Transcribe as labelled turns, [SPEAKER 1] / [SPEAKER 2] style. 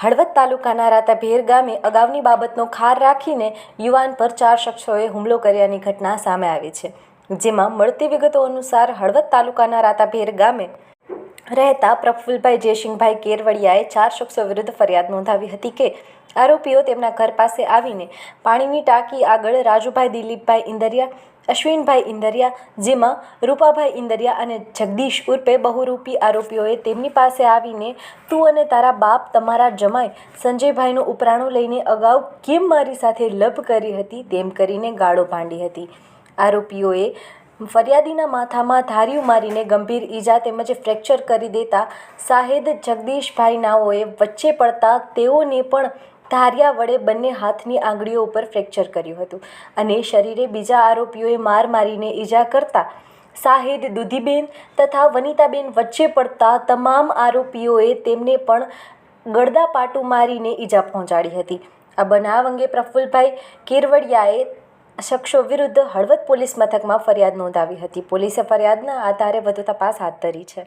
[SPEAKER 1] હળવદ તાલુકાના રાતાભેર ગામે અગાઉની બાબતનો ખાર રાખીને યુવાન પર ચાર શખ્સોએ હુમલો કર્યાની ઘટના સામે આવી છે, જેમાં મળતી વિગતો અનુસાર હળવદ તાલુકાના રાતાભેર ગામે રહેતા પ્રફુલભાઈ જયસિંહભાઈ કેરવડિયાએ ચાર શખ્સો વિરુદ્ધ ફરિયાદ નોંધાવી હતી કે આરોપીઓ તેમના ઘર પાસે આવીને પાણીની ટાંકી આગળ રાજુભાઈ દિલીપભાઈ ઇન્દરિયા, અશ્વિનભાઈ ઇન્દરિયા, જેમાં રૂપાભાઈ ઇન્દરિયા અને જગદીશ ઉર્ફે બહુરૂપી આરોપીઓએ તેમની પાસે આવીને તું અને તારા બાપ તમારા જમાઈ સંજયભાઈનું ઉપરાણું લઈને અગાઉ કેમ મારી સાથે લભ કરી હતી તેમ કરીને ગાળો ભાંડી હતી. આરોપીઓએ ફરિયાદીના માથામાં ધાર્યું મારીને ગંભીર ઈજા તેમજ ફ્રેક્ચર કરી દેતા સાહેદ જગદીશભાઈ નાઓએ વચ્ચે પડતા તેઓને પણ ધારિયા વડે બંને હાથની આંગળીઓ ઉપર ફ્રેક્ચર કર્યું હતું અને શરીરે બીજા આરોપીઓએ માર મારીને ઈજા કરતા સાહેદ દુધીબેન તથા વનિતાબેન વચ્ચે પડતા તમામ આરોપીઓએ તેમને પણ ગળદા પાટું મારીને ઈજા પહોંચાડી હતી. આ બનાવ અંગે પ્રફુલભાઈ કેરવડિયાએ શખ્સો વિરુદ્ધ હળવદ પોલીસ મથકમાં ફરિયાદ નોંધાવી હતી. પોલીસે ફરિયાદના આધારે વધુ તપાસ હાથ ધરી છે.